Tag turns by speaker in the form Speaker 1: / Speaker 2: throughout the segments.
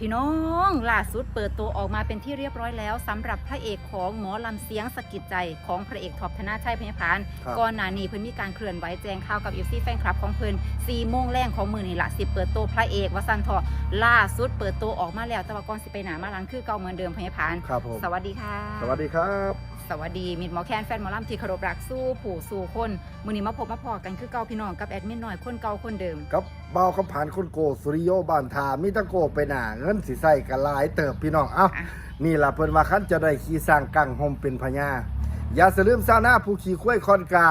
Speaker 1: พี่น้องล่าสุดเปิดตัวออกมาเป็นที่เรียบร้อยแล้วสำหรับพระเอกของหมอลำเสียงสะกิดใจของพระเอกท็อปธนาชัยพญพาน
Speaker 2: ครับ
Speaker 1: ก่อนหน้านี้เพิ่นมีการเคลื่อนไหวแจ้งข่าวกับเอฟซีแฟนคลับของเพิ่น4โมงแรงของมือนี่ละสิเปิดตัวพระเอกวสันทอล่าสุดเปิดตัวออกมาแล้วแต่ว่าก่อนสิไปหนามาหลังคือเก่าเหมือนเดิมพญพาน
Speaker 2: ครับผม
Speaker 1: สวัสดีค่ะ
Speaker 2: สวัสดีครับ
Speaker 1: สวัสดีมิดหมอแคนแฟนหมอลำที่เคารพรักสู้ผู้สู่คนมือนี้มาพบมาพอกันคือเก่าพี่น้องกับแอดมินหน่อยคนเก่าคนเดิม
Speaker 2: กับเบาคำผ่านคนโกสุริโยบานทามิตะโกไปหนาเงินสิใส่กันหลายเติบพี่น้องเอ้า
Speaker 1: อะ
Speaker 2: นี่ล่ะเพิ่นว่าคันจะได้ขี่สร้างกังหมเป็นพญาอย่าสลืมซาวหน้าผู้ขี่คุ้ยคอนกา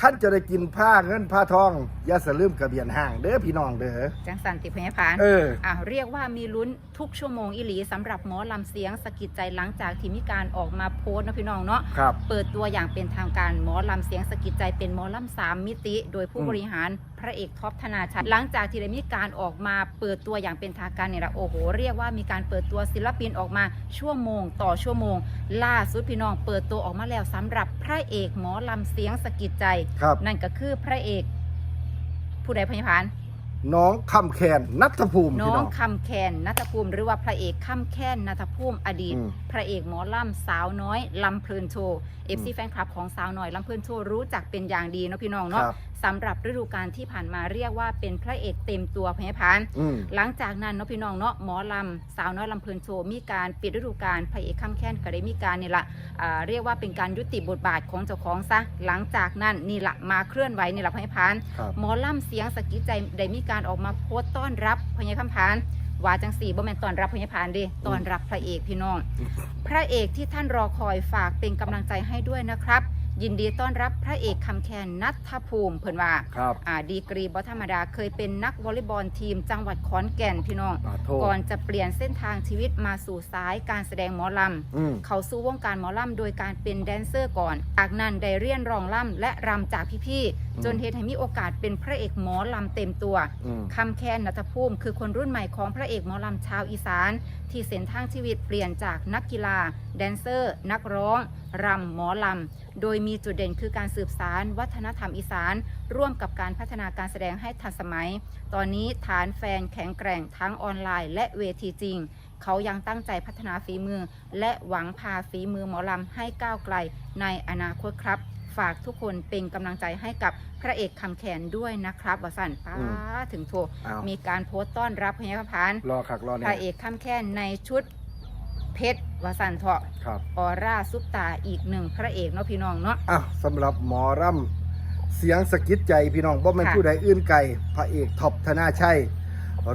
Speaker 2: คันจะได้กินผ้าเงินผ้าทองอย่าสลืมกระเบียนห่างเด้อพี่น้องเด้อ
Speaker 1: จังสันติพญพาน
Speaker 2: เออ
Speaker 1: อะเรียกว่ามีลุ้นทุกชั่วโมงอิหลีสำหรับหมอลำเสียงสะกิดใจหลังจากที่มีการออกมาโพสต์นะพี่น้องเนาะ
Speaker 2: ครับ
Speaker 1: เปิดตัวอย่างเป็นทางการหมอลำเสียงสะกิดใจเป็นหมอลำสามมิติ โดยผู้
Speaker 2: อืม
Speaker 1: บริหารพระเอกท็อปธนาชัยหลังจากที่ได้มีการออกมาเปิดตัวอย่างเป็นทางการเนี่ยละโอ้โหเรียกว่ามีการเปิดตัวศิลปินออกมาชั่วโมง ต่อชั่วโมง ล่าสุดพี่น้องเปิดตัวออกมาแล้วสำหรับพระเอกหมอลำเสียงสะกิดใจ
Speaker 2: ครับ
Speaker 1: นั่นก็คือพระเอกผู้ใดพยาพาน
Speaker 2: น้องคำแคนนัทภูมิ
Speaker 1: น้
Speaker 2: พี่
Speaker 1: อ
Speaker 2: น้
Speaker 1: ง
Speaker 2: อง
Speaker 1: คำแคนนัทภูมิหรือว่าพระเอกคำแคนนัทภูมิอดีต
Speaker 2: อืม
Speaker 1: พระเอกหมอลำสาวน้อยลำเพลินโชว์เอฟซีแฟนคลับของสาวน้อยลำเพลินโชว์รู้จักเป็นอย่างดีเนาะพี่น้อง
Speaker 2: ค
Speaker 1: เนาะ
Speaker 2: รับ
Speaker 1: สำหรับฤดูกาลที่ผ่านมาเรียกว่าเป็นพระเอกเต็มตัวพญพาน
Speaker 2: อืม
Speaker 1: หลังจากนั้นเนาะพี่น้องเนาะหมอลำสาวน้อยลำเพลินโชว์มีการปิดฤดูกาลพระเอกคำแคนก็ได้มีการนี่ละอ่าเรียกว่าเป็นการยุติบทบาทของเจ้าของซะหลังจากนั้นนี่ละมาเคลื่อนไหวนี่ละพญพาน
Speaker 2: ครับ
Speaker 1: หมอล่ำเสียงสะกิดใจได้มีการออกมาโพสต์ต้อนรับพญาคำพานว่าจังสี่บ่แม่นต้อนรับพญาพานเดิต้อนรับพระเอกพี่น้อง พระเอกที่ท่านรอคอยฝากเป็นกำลังใจให้ด้วยนะครับ ยินดีต้อนรับพระเอกคำแคนนัทภูมิเพิ่นว่า
Speaker 2: ครับ
Speaker 1: อ่าดีกรีบอธรรมดาเคยเป็นนักวอลเลย์บอลทีมจังหวัดขอนแก่นพี่น้อง
Speaker 2: อ่าโทษ
Speaker 1: ก่อนจะเปลี่ยนเส้นทางชีวิตมาสู่สายการแสดงหมอลำ
Speaker 2: อืม
Speaker 1: เขาสู่วงการหมอลำโดยการเป็นแดนเซอร์ก่อน จากนั้นได้เรียนร้องล่ำและรำจากพี่
Speaker 2: อืม
Speaker 1: ๆ จนเฮ็ดให้มีโอกาสเป็นพระเอกหมอลำเต็มตัว
Speaker 2: อืม
Speaker 1: คำแคนนัทภูมิคือคนรุ่นใหม่ของพระเอกหมอลำชาวอีสาน ที่เส้นทางชีวิตเปลี่ยนจากนักกีฬา แดนเซอร์ นักร้อง รำหมอลำ โดยมีจุดเด่นคือการสืบสารวัฒนธรรมอีสาน ร่วมกับการพัฒนาการแสดงให้ทันสมัย ตอนนี้ฐานแฟนแข็งแกร่งทั้งออนไลน์ และเวทีจริง เขายังตั้งใจพัฒนาฝีมือ และหวังพาฝีมือหมอลำให้ก้าวไกลในอนาคตครับ ฝากทุกคนเป็นกำลังใจให้กับพระเอกคำแขนด้วยนะครับวสันป้า
Speaker 2: อื
Speaker 1: ถึงโท
Speaker 2: เอา
Speaker 1: มีการโพสต์ต้อนรับพญาพาน
Speaker 2: รอคักรอ
Speaker 1: พ
Speaker 2: แน่
Speaker 1: ระเอกคำแค้นในชุดเพชร วสันเถาะ
Speaker 2: ครับ
Speaker 1: ออร่าซุปตาอีกหนึ่งพระเอกเนาะพี่น้องเนาะ
Speaker 2: อะสำหรับหมอร่ำเสียงสะกิดใจพี่น้องบ่แม่น
Speaker 1: ค่ะ
Speaker 2: ผู้ใดอื่นไกลพระเอกท็อปธนาชัย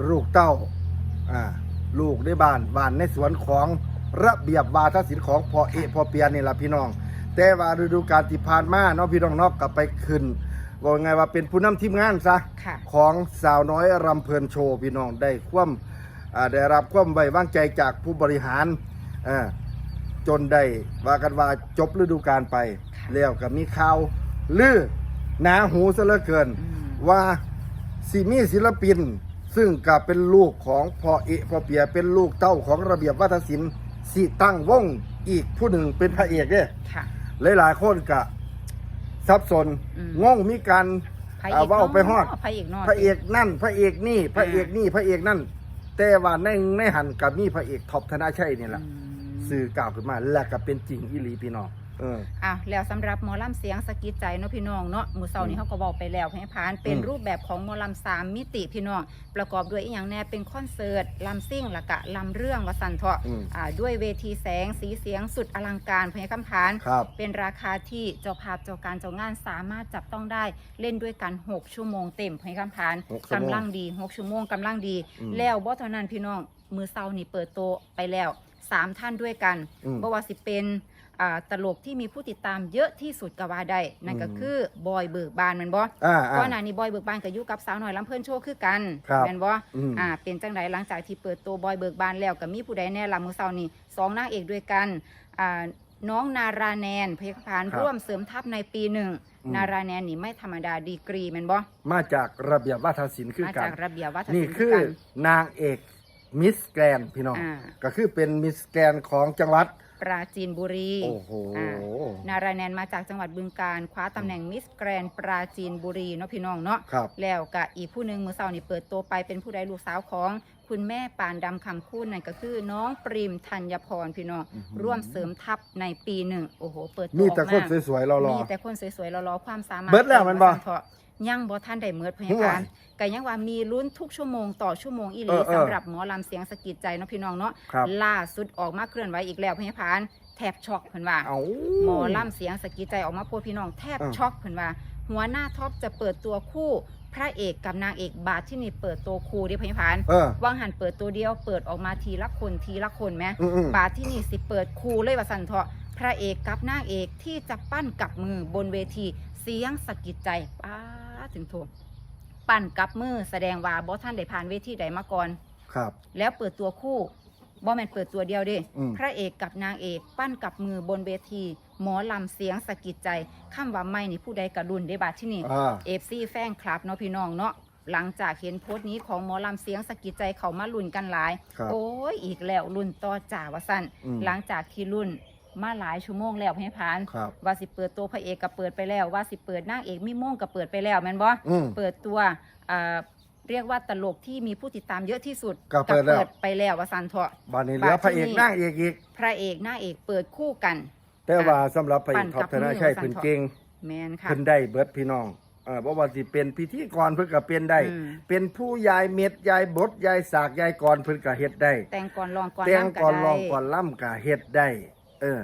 Speaker 2: ลูกเต้าอ่าลูกได้บ้านบ้านในสวนของระเบียบวาทศิลป์ของพ่อเอกพ่อเปียนี่ล่ะพี่น้อง แต่ว่าฤดูกาลที่ผ่านมาเนาะพี่น้องเนาะกลับไปขึ้นว่าไงว่าเป็นผู้นำทีมงานซะ
Speaker 1: ค่ะ
Speaker 2: ของสาวน้อยรำเพลินโชว์พี่น้องได้ความอ่าได้รับความไว้วางใจจากผู้บริหาร อ่าจนได้ว่ากันว่าจบฤดูกาลไป
Speaker 1: ค่ะ
Speaker 2: แล้วก็มีข่าวลือหนาหูซะเหลือเกิน
Speaker 1: อืม
Speaker 2: ว่าสิมีศิลปิน ซึ่งก็เป็นลูกของพ่อเอะพ่อเปียเป็นลูกเต้าของระเบียบวัฒนศิลป์สิตั้งวงอีกผู้หนึ่งเป็นพระเอกเนี่ย
Speaker 1: ค่ะ
Speaker 2: หลายๆคนก็สับสน
Speaker 1: อืม
Speaker 2: งงมีการ
Speaker 1: พระเอ
Speaker 2: อ่ากเว่าไปฮอด
Speaker 1: พระเอกน้อย
Speaker 2: พระเอกนั่น พระเอกนี่ พระเอกนี่ พระเอกนั่น แต่ว่าในในหันกับมีพระเอกท็อปธนาชัยนี่แหละ
Speaker 1: อืม
Speaker 2: สื่อกล่าวขึ้นมา และก็เป็นจริงอีหลีพี่น้องเออ
Speaker 1: อะแล้วสำหรับหมอลำเสียงสะกิดใจเนาะพี่น้องเนาะมือเสาร์
Speaker 2: อื
Speaker 1: นี้
Speaker 2: ม
Speaker 1: เขาก็บอกไปแล้วให้พานเป็น
Speaker 2: อืม
Speaker 1: รูปแบบของหมอลำสามมิติพี่น้องประกอบด้วยอีกอย่างแน่เป็นคอนเสิร์ตลำซิ่งและกะลำเรื่องวสันเถาะ
Speaker 2: อืม
Speaker 1: อ่าด้วยเวทีแสงสีเสียงสุดอลังการพญาคำพาน
Speaker 2: ครับ
Speaker 1: เป็นราคาที่เจ้าภาพเจ้าการเจ้างานสามารถจับต้องได้เล่นด้วยกัน 6 ชั่วโมงเต็มพญาคำพาน
Speaker 2: หกชั่วโมง
Speaker 1: กำลังดี 6 ชั่วโมงกำลังดี
Speaker 2: อืม
Speaker 1: แล้วบ่เท่านั้นพี่น้องมือเซานี่เปิดโตะไปแล้ว สามท่านด้วยกัน
Speaker 2: อืม
Speaker 1: บ่ว่าสิเป็นอ่าตลกที่มีผู้ติดตามเยอะที่สุดก็ว่าได้นั่นก็
Speaker 2: อืม
Speaker 1: คือบอยเบิกบานแมันบ่
Speaker 2: อ่า
Speaker 1: ก่อนห
Speaker 2: อ่า
Speaker 1: น้านี้บอยเบิกบานก็อยู่กับสาวหน่อยลำเพิ่นโชว์คือกัน
Speaker 2: ครับ
Speaker 1: แม่นบ่
Speaker 2: อืม
Speaker 1: อ่าเป็นจังไดหลังจากที่เปิดตัวบอยเบิกบานแล้วก็มีผู้ใดแน่ล่ะมื้อเช้านี้สองนางเอกด้วยกันอ่าน้องนาราแนนพยาพาน
Speaker 2: ครับ
Speaker 1: ร่วมเสริมทัพในปีหนึ่ง
Speaker 2: อืม
Speaker 1: นาราแนนนี่ไม่ธรรมดาดีกรีแม่นบ่
Speaker 2: มาจากระเบียบวัฒนศิลป์คือ
Speaker 1: มา
Speaker 2: กั
Speaker 1: จาน กระเบียบวัฒน
Speaker 2: นี่
Speaker 1: ศิลป์
Speaker 2: คือ
Speaker 1: กัน
Speaker 2: นางเอก มิสแกรนพี่น้อง
Speaker 1: อ่า
Speaker 2: ก็คือเป็นมิสแกรนของจังหวัด
Speaker 1: ปราจีนบุรี
Speaker 2: โอ้โห
Speaker 1: อ่านาราแนนมาจากจังหวัดบึงการคว้าตำแหน่งมิสแกรนปราจีนบุรีเนาะพี่น้องเนาะ
Speaker 2: ครับ
Speaker 1: แล้วก็อีกผู้หนึ่งมือเสาร์นี่เปิดตัวไปเป็นผู้ใดลูกสาวของ คุณแม่ปานดำคำคูณนั่นก็คือ น้องปริมธัญพรพี่น้อง
Speaker 2: อื้อหือ
Speaker 1: ร่วมเสริมทัพในปีหนึ่งโอ้โหเปิดตัว
Speaker 2: มี
Speaker 1: ออก
Speaker 2: แต่คน
Speaker 1: มา
Speaker 2: สวยๆรอ
Speaker 1: มีแต่คนสวยๆรอๆความสามารถ
Speaker 2: เบิดแล้วมันบ่
Speaker 1: เถาะยังบ่ท่านได้เมิดพ
Speaker 2: ห่วย
Speaker 1: ยาบาลก็ยังว่ามีลุ้นทุกชั่วโมงต่อชั่วโมงอีหลี
Speaker 2: เออเออ
Speaker 1: สำหรับหมอลำเสียงสะกิดใจเนาะพี่น้องเนาะ
Speaker 2: ครับ
Speaker 1: ล่าสุดออกมาเคลื่อนไหวอีกแล้วพยาบาลแทบช็อกเพิ่นว่า
Speaker 2: เอา
Speaker 1: หมอลำเสียงสะกิดใจออกมาโพดพี่น้องแทบ
Speaker 2: เออ
Speaker 1: ช็อกเพิ่นว่า หัวหน้าท็อปจะเปิดตัวคู่ พระเอกกับนางเอกบาทที่นี่เปิดตัวคู่เดิพยาบาล
Speaker 2: เออ
Speaker 1: วางหันเปิดตัวเดียวเปิดออกมาทีละคนทีละคนไหม
Speaker 2: อืมๆ
Speaker 1: บาทที่นี่สิเปิดคูเลยว่าสันเถาะพระเอกกับนางเอกที่จะปั้นกับมือบนเวทีเสียงสะกิดใจป้าดถึงโทปั้นกับมือแสดงว่าบอท่านได้ผ่านเวทีใดมาก่อน
Speaker 2: ครับ
Speaker 1: แล้วเปิดตัวคู่ บอแมนเปิดตัวเดียวเดิ
Speaker 2: อืม
Speaker 1: พระเอกกับนางเอก ปั้นกับมือบนเวที หมอลำเสียงสะกิดใจข้ามว่าไม่นี่ผู้ใดกระดุนได้บาทที่นี่
Speaker 2: อ่า
Speaker 1: เอฟซีแฟนคลับเนาะพี่น้องเนาะหลังจากเห็นโพสต์นี้ของหมอลำเสียงสะกิดใจเขามาลุ่นกันหลาย
Speaker 2: ครับ
Speaker 1: โอ้ยอีกแล้วรุ่นต่อจ่าวะสั้น
Speaker 2: อืม
Speaker 1: หลังจากที่รุ่นมาหลายชั่วโมงแล้วให้ผ่าน
Speaker 2: ครับ
Speaker 1: ว่าสิเปิดตัวพระเอกก็เปิดไปแล้ว ว่าสิเปิดนางเอกมิโม่งก็เปิดไปแล้วแม่นบ่
Speaker 2: อืม
Speaker 1: เปิดตัวอ่า เรียกว่าตลกที่มีผู้ติดตามเยอะที่สุด
Speaker 2: ก็เปิดแล้ว
Speaker 1: ไปแล้วว่าสันเถาะ
Speaker 2: บานนี้เหลือพระเอกนางเอกอีก
Speaker 1: พระเอกนางเอกเปิดคู่กัน
Speaker 2: แต่ว่าสำหรับพระเอ
Speaker 1: ปั่
Speaker 2: ก
Speaker 1: น
Speaker 2: ท็อป
Speaker 1: กับ
Speaker 2: ธนาชัย
Speaker 1: มือ
Speaker 2: เพิ่น
Speaker 1: สั่น
Speaker 2: เก่ง
Speaker 1: แมนค่ะ
Speaker 2: เพิ่นได้เบิดพี่น้องเออบ่ว่าสิเป็นพิธีกรเพิ่นก็เป็นได้
Speaker 1: อืม
Speaker 2: เป็นผู้ยายเม็ดยายบดยายสากยายกรเพิ่นก็เฮ็ดได้
Speaker 1: แต่งก่อนลองก่อน
Speaker 2: แต่ง
Speaker 1: ล่ำ
Speaker 2: ก่อน
Speaker 1: ได้
Speaker 2: ลองก่อนล่ำก็เฮ็ดได้ เออ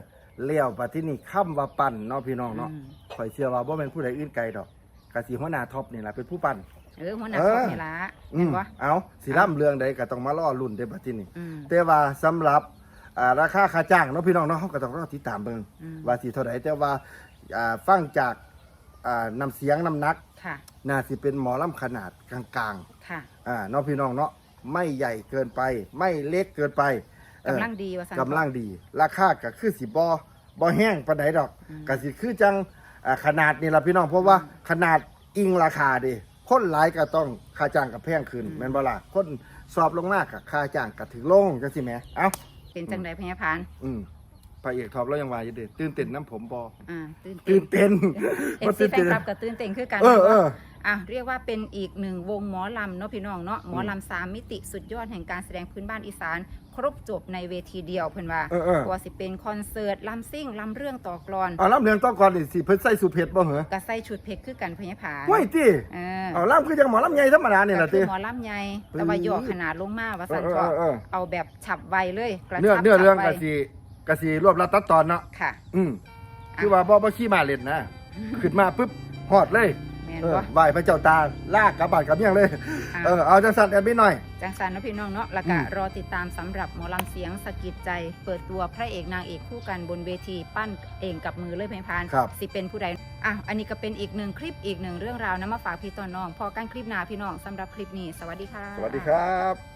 Speaker 2: เลี้ยวปฏินี่คำว่าปั่นเนาะพี่น้องเนาะ
Speaker 1: อืม
Speaker 2: ข่อยเชื่อว่าบ่แม่นผู้ใดอื่นไกลดอกก็สิหัวหน้าท็อปนี่ล่ะเป็นผู้ปั่น
Speaker 1: เออหัวหน้า
Speaker 2: เออ
Speaker 1: ครอบนี่ละ
Speaker 2: อื
Speaker 1: เห็น
Speaker 2: ม
Speaker 1: บ่
Speaker 2: เอาสิล่ำเรื่องใดก็ต้องมารอลุ้นเด้บัดนี้
Speaker 1: อืม
Speaker 2: แต่ว่าสำหรับอ่าราคาค่าจ้างเนาะพี่น้องเนาะเขาก็ต้องรอติดตามเบิ่ง
Speaker 1: อืม
Speaker 2: ว่าสิเท่าไหร่แต่ว่าอ่าฟังจากอ่าน้ำเสียงน้ำหนัก
Speaker 1: ค่ะ
Speaker 2: น่าสิเป็นหมอลำขนาดกลาง
Speaker 1: ค่ะ
Speaker 2: ๆอ่าเนาะพี่น้องเนาะไม่ใหญ่เกินไป ไม่เล็กเกินไปเออ กำ
Speaker 1: ลังดีว่าสัน
Speaker 2: กำลังดี ราคาก็คือสิบ่บ่แห้งปานใดดอก
Speaker 1: อืม
Speaker 2: ก็สิคือจังอ่าขนาดนี่ล่ะพี่น้องเพราะว่าขนาดอิงราคาเดิ คนหลายก็ต้องค่าจ้างก็แพงขึ้นแม่นบ่ล่ะคนสอบลงมากก็ค่าจ้างก็ถึงลงจังซี่แหมเอ้า
Speaker 1: เป็นจังไดพญาพาน
Speaker 2: อืมพระเอกท็อปแล้วยังว่าอยู่เด้ตื่นเต้นน้ำผมบอ
Speaker 1: อ่าตื่น
Speaker 2: ตื่นเต้น
Speaker 1: เอฟซีแฟนคลับกับตื่นเต้นคือกัน
Speaker 2: เออเออ
Speaker 1: อะเรียกว่าเป็นอีกหนึ่งวงหมอลำเนาะพี่น้องเนาะหมอลำสามมิติสุดยอดแห่งการแสดงพื้นบ้านอีสาน ครบจบในเวทีเดียวเพิ่นว่า
Speaker 2: เออเออ
Speaker 1: ว่าสิเป็นคอนเสิร์ตลำซิ่งลำเรื่องต่อกลอน
Speaker 2: เอาล่ำเรียงต้องก่อนดิสิเพิ่นใส่สูทเพชรบ่เหรอก
Speaker 1: ระใส่ชุดเพชรคือกันพญาพาน
Speaker 2: ห้วยติ
Speaker 1: เออ
Speaker 2: เอาล่ำคือจังหมอล่ำใหญ่ธรรมดานี่
Speaker 1: ก็
Speaker 2: ล่ะ
Speaker 1: คื
Speaker 2: ติ
Speaker 1: อหมอลำใหญ่แต่ว่าย่อขนาดลงมาว่า
Speaker 2: เอ
Speaker 1: สั
Speaker 2: อนเออ
Speaker 1: ก็
Speaker 2: เออ
Speaker 1: เอาแบบฉับไวเลยกระ
Speaker 2: เนื้อ
Speaker 1: ชับ
Speaker 2: เนื้อเรื่อง
Speaker 1: ฉับไว
Speaker 2: กะสิกะสิรวบรัดตัดตอนเนาะ
Speaker 1: ค่ะ
Speaker 2: อืมคือว่าบ่บ่ขี้มาเล่นนะ ขึ้นมาปุ๊บฮอดเลย
Speaker 1: แม่ น
Speaker 2: เออ
Speaker 1: บ่
Speaker 2: ไหว้พระเจ้าตาลากกลับบ้านกลับเมียงเลย
Speaker 1: อะ
Speaker 2: เออเอาจังสั่นแอบนิดหน่อย
Speaker 1: จังสันเนาะพี่น้องเนาะแล้วก็
Speaker 2: อืม
Speaker 1: รอติดตามสำหรับหมอลำเสียงสะกิดใจ เปิดตัวพระเอกนางเอกคู่กันบนเวทีปั้นเองกับมือเลยเพลงพาน
Speaker 2: ครับ
Speaker 1: สิเป็นผู้ใดอะอันนี้ก็เป็นอีกหนึ่งคลิปอีกหนึ่งเรื่องราวนะมาฝากพี่ตอนน้องพอกันคลิปหน้าพี่น้องสำหรับคลิปนี้ สวัสดีค่ะ
Speaker 2: สวัสดีครับ